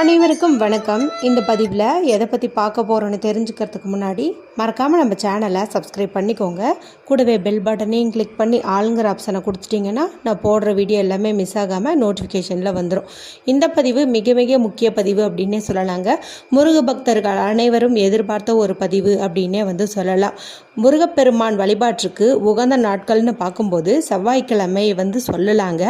அனைவருக்கும் வணக்கம். இந்த பதிவில் எதை பற்றி பார்க்க போகிறோன்னு தெரிஞ்சுக்கிறதுக்கு முன்னாடி மறக்காமல் நம்ம சேனலை சப்ஸ்கிரைப் பண்ணிக்கோங்க. கூடவே பெல் பட்டனையும் கிளிக் பண்ணி ஆளுங்கிற ஆப்ஷனை கொடுத்துட்டிங்கன்னா நான் போடுற வீடியோ எல்லாமே மிஸ் ஆகாமல் நோட்டிஃபிகேஷனில் வந்துடும் இந்த பதிவு மிக மிக முக்கிய பதிவு அப்படின்னே சொல்லலாங்க. முருக பக்தர்கள் அனைவரும் எதிர்பார்த்த ஒரு பதிவு அப்படின்னே வந்து சொல்லலாம். முருகப்பெருமான் வழிபாட்டுக்கு உகந்த நாட்கள்னு பார்க்கும்போது செவ்வாய்க்கிழமை வந்து சொல்லலாங்க.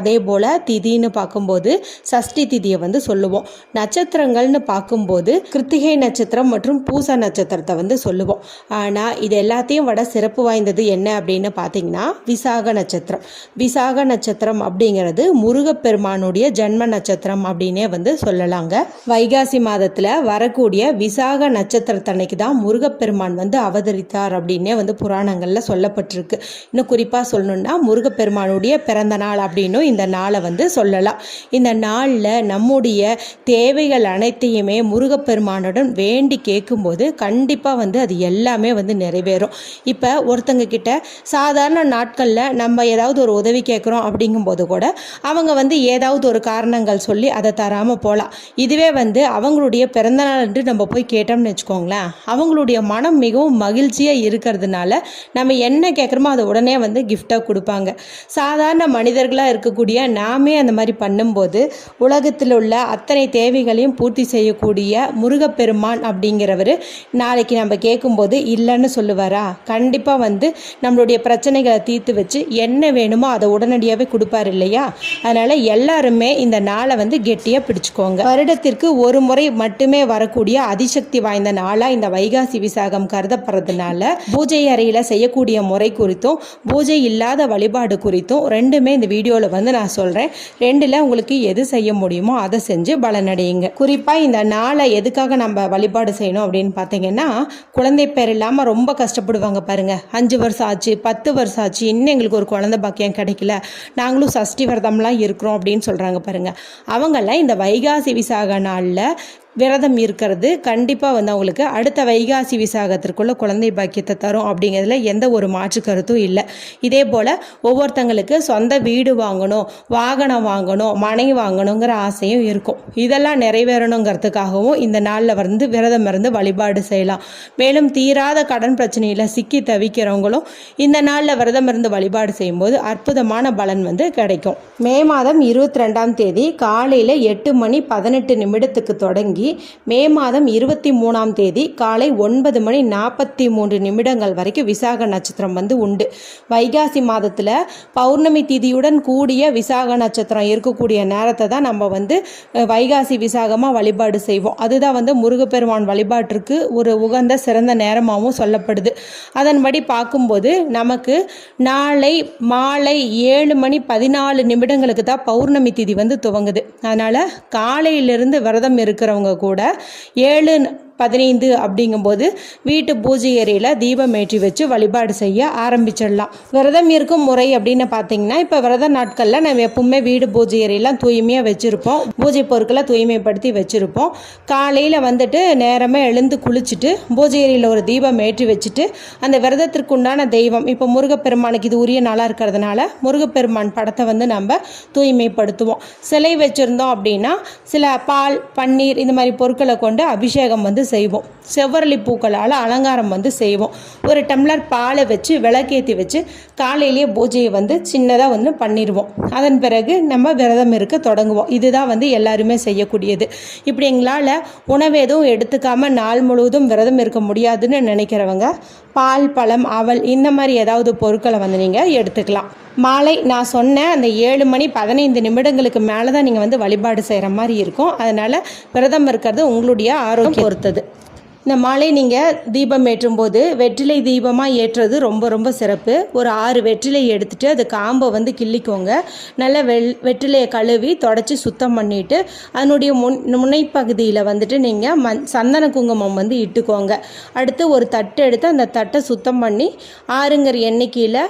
அதே போல் திதின்னு பார்க்கும்போது சஷ்டி திதியை வந்து சொல்லுவோம். நட்சத்திரங்கள்னு பார்க்கும்போது கிருத்திகை நட்சத்திரம் மற்றும் பூசா நட்சத்திரத்தை வந்து சொல்லுவோம். ஆனால் இது எல்லாத்தையும் விட சிறப்பு வாய்ந்தது என்ன அப்படின்னு பார்த்தீங்கன்னா விசாக நட்சத்திரம். விசாக நட்சத்திரம் அப்படிங்கிறது முருகப்பெருமானுடைய ஜென்ம நட்சத்திரம் அப்படின்னே வந்து சொல்லலாங்க. வைகாசி மாதத்தில் வரக்கூடிய விசாக நட்சத்திரத்தன்னைக்கு தான் முருகப்பெருமான் வந்து அவதரித்தார் அப்படின்னே வந்து புராணங்களில் சொல்லப்பட்டிருக்கு. இன்னும் குறிப்பாக சொல்லணும்னா முருகப்பெருமானுடைய பிறந்த நாள் அப்படின்னும் இந்த நாளை வந்து சொல்லலாம். இந்த நாளில் நம்முடைய தேவைகள் அனைத்தையுமே முருகப்பெருமானுடன் வேண்டி கேட்கும்போது கண்டிப்பாக வந்து அது எல்லாமே வந்து நிறைவேறும். இப்போ ஒருத்தங்க கிட்ட சாதாரண நாட்களில் நம்ம ஏதாவது ஒரு உதவி கேட்குறோம் அப்படிங்கும்போது கூட அவங்க வந்து ஏதாவது ஒரு காரணங்கள் சொல்லி அதை தராமல் போகலாம் இதுவே வந்து அவங்களுடைய பிறந்தநாள் என்று நம்ம போய் கேட்டோம்னு வச்சுக்கோங்களேன். அவங்களுடைய மனம் மிகவும் மகிழ்ச்சியாக இருக்கிறதுனால நம்ம என்ன கேட்குறோமோ அதை உடனே வந்து கிஃப்டாக கொடுப்பாங்க. சாதாரண மனிதர்களாக இருக்கக்கூடிய நாமே அந்த மாதிரி பண்ணும்போது உலகத்தில் உள்ள அத்தனை தேவைகளையும் பூர்த்தி செய்யக்கூடிய முருகப்பெருமான் அப்படிங்கிறவர் நாளைக்கு நம்ம கேட்கும்போது இல்லைன்னு சொல்லுவாரா? கண்டிப்பாக வந்து நம்மளுடைய பிரச்சனைகளை தீர்த்து வச்சு என்ன வேணுமோ அதை உடனடியாகவே கொடுப்பார் இல்லையா? அதனால் எல்லாருமே இந்த நாளை வந்து கெட்டியாக பிடிச்சுக்கோங்க. வருடத்திற்கு ஒரு முறை மட்டுமே வரக்கூடிய அதிசக்தி வாய்ந்த நாளாக இந்த வைகாசி விசாகம் கருதப்படுறதுனால பூஜை அறையில் செய்யக்கூடிய முறை குறித்தும் பூஜை இல்லாத வழிபாடு குறித்தும் ரெண்டுமே இந்த வீடியோவில் வந்து நான் சொல்கிறேன் ரெண்டில் உங்களுக்கு எது செய்ய முடியுமோ அதை செஞ்சு பலனடையுங்க. குறிப்பாக இந்த நாளை எதுக்காக நம்ம வழிபாடு செய்யணும் அப்படின்னு பார்த்தீங்கன்னா குழந்தை பேர் இல்லாமல் ரொம்ப கஷ்டப்படுவாங்க பாருங்க. அஞ்சு வருஷம் ஆச்சு பத்து வருஷம் ஆச்சு இன்னும் எங்களுக்கு ஒரு குழந்தை பாக்கியம் கிடைக்கல. நாங்களும் சஷ்டி விரதம்லாம் இருக்கிறோம் அப்படின்னு சொல்கிறாங்க பாருங்க. அவங்கெல்லாம் இந்த வைகாசி விசாக நாளில் விரதம் இருக்கிறது. கண்டிப்பாக வந்து அவங்களுக்கு அடுத்த வைகாசி விசாகத்திற்குள்ள குழந்தை பாக்கியத்தை தரும் அப்படிங்கிறதுல எந்த ஒரு மாற்று கருத்தும் இல்லை. இதே போல் ஒவ்வொருத்தங்களுக்கு சொந்த வீடு வாங்கணும் வாகனம் வாங்கணும் மனை வாங்கணுங்கிற ஆசையும் இருக்கும். இதெல்லாம் நிறைவேறணுங்கிறதுக்காகவும் இந்த நாளில் வந்து விரதம் இருந்து வழிபாடு செய்யலாம். மேலும் தீராத கடன் பிரச்சனையில் சிக்கி தவிக்கிறவங்களும் இந்த நாளில் விரதம் இருந்து வழிபாடு செய்யும்போது அற்புதமான பலன் வந்து கிடைக்கும். மே மாதம் இருபத்தி ரெண்டாம் தேதி காலையில் எட்டு மணி பதினெட்டு நிமிடத்துக்கு தொடங்கி மே மாதம் இருபத்தி மூணாம் தேதி காலை ஒன்பது மணி நாற்பத்தி மூன்று நிமிடங்கள் வரைக்கும் விசாக நட்சத்திரம் வந்து உண்டு. வைகாசி மாதத்தில் பௌர்ணமி திதியுடன் கூடிய விசாக நட்சத்திரம் இருக்கக்கூடிய நேரத்தை தான் நம்ம வந்து வைகாசி விசாகமாக வழிபாடு செய்வோம். அதுதான் வந்து முருகப்பெருமான் வழிபாட்டிற்கு ஒரு உகந்த சிறந்த நேரமாகவும் சொல்லப்படுது. அதன்படி பார்க்கும்போது நமக்கு நாளை மாலை ஏழு மணி பதினாலு நிமிடங்களுக்கு தான் பௌர்ணமி திதி வந்து துவங்குது. அதனால் காலையிலிருந்து விரதம் இருக்கிறவங்க கூட ஏழு பதினைந்து அப்படிங்கும்போது வீட்டு பூஜை அறையில் தீபம் ஏற்றி வச்சு வழிபாடு செய்ய ஆரம்பிச்சிடலாம். விரதம் இருக்கும் முறை அப்படின்னு பார்த்தீங்கன்னா இப்போ விரத நாட்களில் நம்ம எப்பவுமே வீடு பூஜை அறையெல்லாம் தூய்மையாக வச்சுருப்போம். பூஜை பொருட்களை தூய்மைப்படுத்தி வச்சுருப்போம். காலையில் வந்துட்டு நேரமாக எழுந்து குளிச்சுட்டு பூஜை அறையில் ஒரு தீபம் ஏற்றி வச்சுட்டு அந்த விரதத்திற்கு உண்டான தெய்வம் இப்போ முருகப்பெருமானுக்கு இது உரிய நாளாக இருக்கிறதுனால முருகப்பெருமான் படத்தை வந்து நம்ம தூய்மைப்படுத்துவோம். சிலை வச்சுருந்தோம் அப்படின்னா சில பால் பன்னீர் இந்த மாதிரி பொருட்களை கொண்டு அபிஷேகம் வந்து செய்வோம். செவ்வரளி பூக்களால் அலங்காரம் வந்து செய்வோம். ஒரு டம்ளர் பாலை வச்சு விளக்கேற்றி வச்சு காலையிலேயே பூஜையை வந்து சின்னதாக வந்து பண்ணிடுவோம். அதன் பிறகு நம்ம விரதம் இருக்க தொடங்குவோம். இதுதான் வந்து எல்லாருமே செய்யக்கூடியது. இப்படி எங்களால் உணவு எதுவும் எடுத்துக்காமல் நாள் முழுவதும் விரதம் இருக்க முடியாதுன்னு நினைக்கிறவங்க பால் பழம் அவல் இந்த மாதிரி ஏதாவது பொருட்களை வந்து நீங்கள் எடுத்துக்கலாம். மாலை நான் சொன்ன அந்த ஏழு மணி பதினைந்து நிமிடங்களுக்கு மேலே தான் நீங்கள் வந்து வழிபாடு செய்கிற மாதிரி இருக்கும். அதனால் விரதம் இருக்கிறது உங்களுடைய ஆரோக்கியம் பொறுத்தது. இந்த மாலை நீங்கள் தீபம் ஏற்றும் போது வெற்றிலை தீபமாக ஏற்றுறது ரொம்ப ரொம்ப சிறப்பு. ஒரு ஆறு வெற்றிலை எடுத்துகிட்டு அது காம்பை வந்து கிள்ளிக்கோங்க. நல்லா வெள் வெற்றிலையை கழுவி தொடச்சி சுத்தம் பண்ணிவிட்டு அதனுடைய முன் முனைப்பகுதியில் வந்துட்டு நீங்கள் மண் சந்தன குங்குமம் வந்து இட்டுக்கோங்க. அடுத்து ஒரு தட்டு எடுத்து அந்த தட்டை சுத்தம் பண்ணி ஆறுங்கிற எண்ணிக்கையில்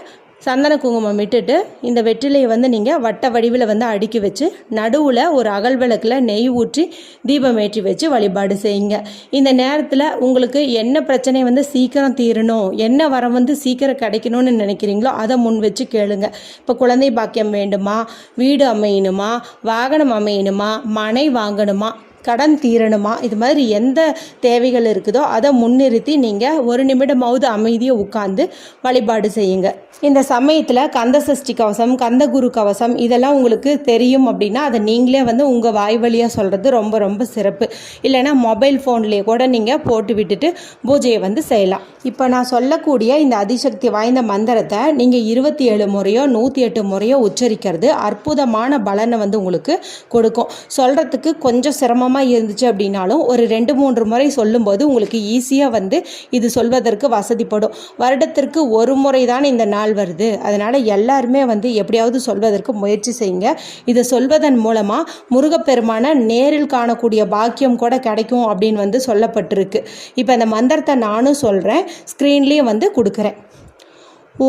சந்தன குங்குமம் விட்டுட்டு இந்த வெற்றிலையை வந்து நீங்கள் வட்ட வடிவில் வந்து அடுக்கி வச்சு நடுவில் ஒரு அகல் விளக்கில் நெய் ஊற்றி தீபம் ஏற்றி வச்சு வழிபாடு செய்யுங்க. இந்த நேரத்தில் உங்களுக்கு என்ன பிரச்சனை வந்து சீக்கிரம் தீரணும் என்ன வரம் வந்து சீக்கிரம் கிடைக்கணும்னு நினைக்கிறீங்களோ அதை முன் வச்சு கேளுங்க. இப்போ குழந்தை பாக்கியம் வேண்டுமா? வீடு அமையணுமா? வாகனம் அமையணுமா? மனை வாங்கணுமா? கடன் தீரணுமா? இது மாதிரி எந்த தேவைகள் இருக்குதோ அதை முன்னிறுத்தி நீங்கள் ஒரு நிமிடமாவது அமைதியை உட்காந்து வழிபாடு செய்யுங்க. இந்த சமயத்தில் கந்த சஷ்டி கவசம் கந்தகுரு கவசம் இதெல்லாம் உங்களுக்கு தெரியும் அப்படின்னா அதை நீங்களே வந்து உங்கள் வாய் வழியாக சொல்கிறது ரொம்ப ரொம்ப சிறப்பு. இல்லைன்னா மொபைல் ஃபோன்லேயே கூட நீங்கள் போட்டு விட்டுட்டு பூஜையை வந்து செய்யலாம். இப்போ நான் சொல்லக்கூடிய இந்த அதிசக்தி வாய்ந்த மந்திரத்தை நீங்கள் இருபத்தி ஏழு முறையோ நூற்றி எட்டு முறையோ உச்சரிக்கிறது அற்புதமான பலனை வந்து உங்களுக்கு கொடுக்கும். சொல்கிறதுக்கு கொஞ்சம் சிரமம் கஷ்டமாக இருந்துச்சு அப்படின்னாலும் ஒரு ரெண்டு மூன்று முறை சொல்லும்போது உங்களுக்கு ஈஸியாக வந்து இது சொல்வதற்கு வசதிப்படும். வருடத்திற்கு ஒரு முறை தான் இந்த நாள் வருது. அதனால் எல்லாருமே வந்து எப்படியாவது சொல்வதற்கு முயற்சி செய்யுங்க. இதை சொல்வதன் மூலமாக முருகப்பெருமான நேரில் காணக்கூடிய பாக்கியம் கூட கிடைக்கும் அப்படின்னு வந்து சொல்லப்பட்டிருக்கு. இப்போ இந்த மந்திரத்தை நானும் சொல்கிறேன் ஸ்க்ரீன்லேயும் வந்து கொடுக்குறேன்.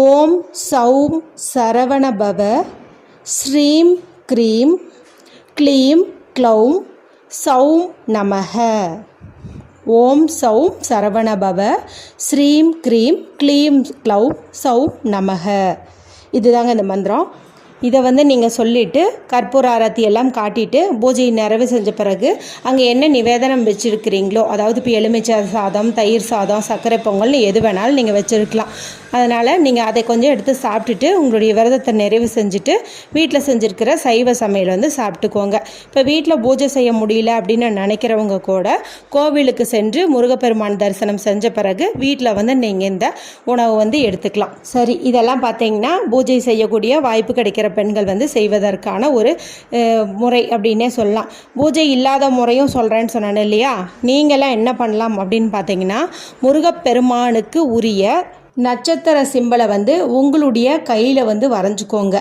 ஓம் சௌம் சரவணபவ ஸ்ரீம் க்ரீம் க்ளீம் க்ளௌம் சௌம் நமக ஓம் சௌம் சரவணபவ. ஸ்ரீம் க்ரீம் க்ளீம் க்ளௌ சௌம் நமக இதுதாங்க இந்த மந்திரம். இதை வந்து நீங்கள் சொல்லிவிட்டு கற்பூர ஆரத்தி எல்லாம் காட்டிட்டு பூஜை நிறைவு செஞ்ச பிறகு அங்கே என்ன நிவேதனம் வச்சுருக்கிறீங்களோ அதாவது இப்போ எலுமிச்சை சாதம் தயிர் சாதம் சர்க்கரை பொங்கல்னு எது வேணாலும் நீங்கள் வச்சுருக்கலாம். அதனால் நீங்கள் அதை கொஞ்சம் எடுத்து சாப்பிட்டுட்டு உங்களுடைய விரதத்தை நிறைவு செஞ்சுட்டு வீட்டில் செஞ்சுருக்கிற சைவ சமையல் வந்து சாப்பிட்டுக்கோங்க. இப்போ வீட்டில் பூஜை செய்ய முடியல அப்படின்னு நினைக்கிறவங்க கூட கோவிலுக்கு சென்று முருகப்பெருமான் தரிசனம் செஞ்ச பிறகு வீட்டில் வந்து நீங்கள் இந்த உணவு வந்து எடுத்துக்கலாம். சரி இதெல்லாம் பார்த்தீங்கன்னா பூஜை செய்யக்கூடிய வாய்ப்பு கிடைக்கிற பெண்கள் வந்து செய்வதற்கான ஒரு முறை அப்படின்னே சொல்லலாம். பூஜை இல்லாத முறையும் சொல்கிறேன்னு சொன்னேன் இல்லையா? நீங்களாம் என்ன பண்ணலாம் அப்படின்னு பார்த்தீங்கன்னா முருகப்பெருமானுக்கு உரிய நட்சத்திர சிம்பலை வந்து உங்களுடைய கையில் வந்து வரைஞ்சிக்கோங்க.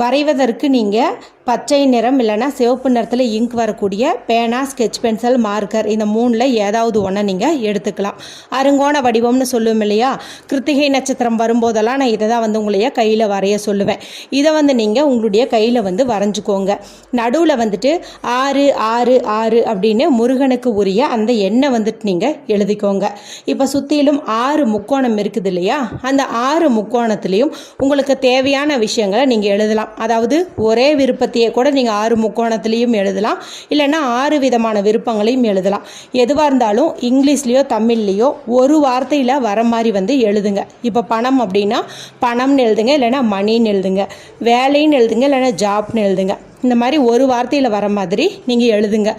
வரைவதற்கு நீங்கள் பச்சை நிறம் இல்லைன்னா சிவப்பு நிறத்தில் இங்க் வரக்கூடிய பேனா ஸ்கெட்ச் பென்சில் மார்க்கர் இந்த மூணில் ஏதாவது ஒன்றை நீங்கள் எடுத்துக்கலாம். அருங்கோண வடிவம்னு சொல்லுவோம் இல்லையா? கிருத்திகை நட்சத்திரம் வரும்போதெல்லாம் நான் இதை தான் வந்து உங்களைய கையில் வரைய சொல்லுவேன். இதை வந்து நீங்கள் உங்களுடைய கையில் வந்து வரைஞ்சிக்கோங்க. நடுவில் வந்துட்டு ஆறு ஆறு ஆறு அப்படின்னு முருகனுக்கு உரிய அந்த எண்ணெய் வந்துட்டு நீங்கள் எழுதிக்கோங்க. இப்போ சுற்றிலும் ஆறு முக்கோணம் இருக்குது இல்லையா? அந்த ஆறு முக்கோணத்துலேயும் உங்களுக்கு தேவையான விஷயங்களை நீங்கள் எழுதலாம். அதாவது ஒரே விருப்பத்தையே கூட நீங்கள் ஆறு முக்கோணத்துலேயும் எழுதலாம். இல்லைன்னா ஆறு விதமான விருப்பங்களையும் எழுதலாம். எதுவாக இருந்தாலும் இங்கிலீஷ்லேயோ தமிழ்லேயோ ஒரு வார்த்தையில் வர மாதிரி வந்து எழுதுங்க. இப்போ பணம் அப்படின்னா பணம்னு எழுதுங்க இல்லைன்னா மணின்னு எழுதுங்க. வேலைன்னு எழுதுங்க இல்லைன்னா ஜாப்னு எழுதுங்க. இந்த மாதிரி ஒரு வார்த்தையில் வர மாதிரி நீங்கள் எழுதுங்க.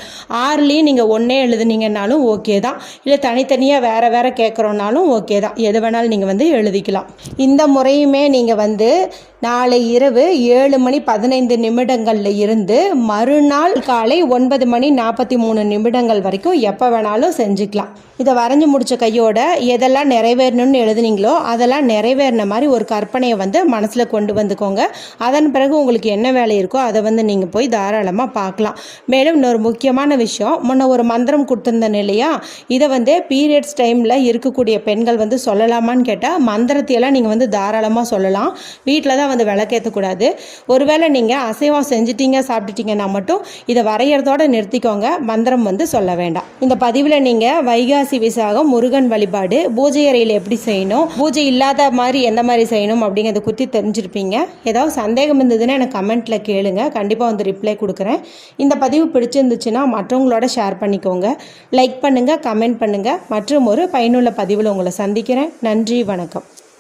ஆறுலேயும் நீங்கள் ஒன்றே எழுதுனீங்கன்னாலும் ஓகே தான். இல்லை தனித்தனியாக வேறு வேறு கேட்குறோன்னாலும் ஓகே தான். எது வேணாலும் நீங்கள் வந்து எழுதிக்கலாம். இந்த முறையுமே நீங்கள் வந்து நாளை இரவு ஏழு மணி பதினைந்து நிமிடங்களில் இருந்து மறுநாள் காலை ஒன்பது மணி நாற்பத்தி மூணு நிமிடங்கள் வரைக்கும் எப்போ வேணாலும் செஞ்சுக்கலாம். இதை வரைஞ்சி முடித்த கையோட எதெல்லாம் நிறைவேறணும்னு எழுதுனீங்களோ அதெல்லாம் நிறைவேறின மாதிரி ஒரு கற்பனையை வந்து மனசில் கொண்டு வந்துக்கோங்க. அதன் பிறகு உங்களுக்கு என்ன வேலை இருக்கோ அதை வந்து நீங்கள் போய் தாராளமாக பார்க்கலாம். மேலும் இன்னொரு முக்கியமான விஷயம் முன்ன ஒரு மந்திரம் கொடுத்துருந்தேன் இல்லையா இதை வந்து பீரியட்ஸ் டைமில் இருக்கக்கூடிய பெண்கள் வந்து சொல்லலாமான்னு கேட்டால் மந்திரத்தையெல்லாம் நீங்கள் வந்து தாராளமாக சொல்லலாம். வீட்டில் தான் வந்து விளக்கேற்றக்கூடாது ஒருவேளை நீங்கள் அசைவம் செஞ்சிட்டீங்க சாப்பிட்டுட்டீங்கன்னா மட்டும் இதை வரைகிறதோட நிறுத்திக்கோங்க. மந்திரம் வந்து சொல்ல வேண்டாம். இந்த பதிவில் நீங்கள் வைகாசி விசாகம் முருகன் வழிபாடு பூஜை அறையில் எப்படி செய்யணும் பூஜை இல்லாத மாதிரி எந்த மாதிரி செய்யணும் அப்படிங்கிறத குறித்து தெரிஞ்சிருப்பீங்க. ஏதாவது சந்தேகம் இருந்ததுன்னா எனக்கு கமெண்ட்டில் கேளுங்க. கண்டிப்பாக வந்து ரிப்ளை கொடுக்குறேன். இந்த பதிவு பிடிச்சிருந்துச்சுன்னா மற்றவங்களோட ஷேர் பண்ணிக்கோங்க. லைக் பண்ணுங்கள் கமெண்ட் பண்ணுங்கள் மற்றும் ஒரு பயனுள்ள பதிவில் உங்களை சந்திக்கிறேன். நன்றி வணக்கம்.